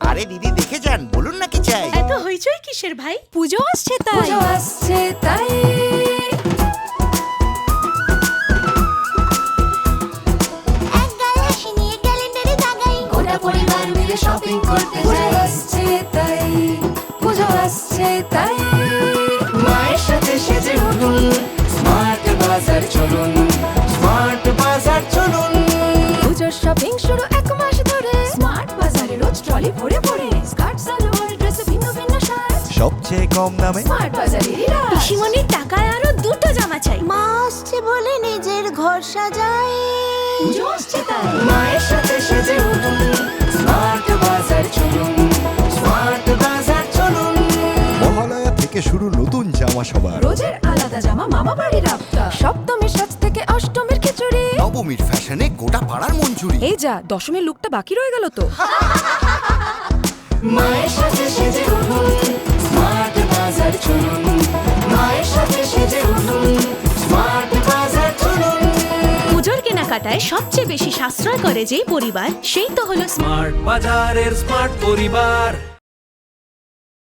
আরে দিদি দেখে যান বলুন না কি চাই? এত হইচই কিসের ভাই? পুজো আসছে তাই। পুজো আসছে তাই। এক হাসি নিয়ে ক্যালেন্ডারে দাগাই গোটা পরিবার মিলে শপিং করতে পুজো বাজারে ভরে ভরে স্কার্ট সালোয়ার ড্রেসে ভিন্ন ভিন্ন শার্ট। সবচেয়ে কম দামে? স্মার্ট বাজারেরই রাজ পিসিমণির টাকায় আরও দুটো জামা চাই। মা আসছে বলে নিজের ঘর সাজাই। পুজো আসছে তাই। মায়ের সাথে সেজে উঠুন। স্মার্ট বাজার চলুন। স্মার্ট বাজার চলুন। মহালয়া থেকে শুরু নতুন জামা সবার। রোজের আলাদা জামা মামা বাড়ির সপ্তমীর সাজ থেকে অষ্টমীর খিচুড়ি। নবমীর ফ্যাশনে গোটা পাড়ার মঞ্জুরি। এই যা দশমীর লুকটা বাকি রয়ে গেল তো। মায়ের সাথে সেজে উঠুন স্মার্ট বাজার চলুন। মায়ের সাথে সেজে উঠুন স্মার্ট বাজার চলুন। পুজোর কেনাকাটায় সবচেয়ে বেশি সাশ্রয় করে যেই পরিবার সেই তো হলো স্মার্ট বাজারের স্মার্ট পরিবার।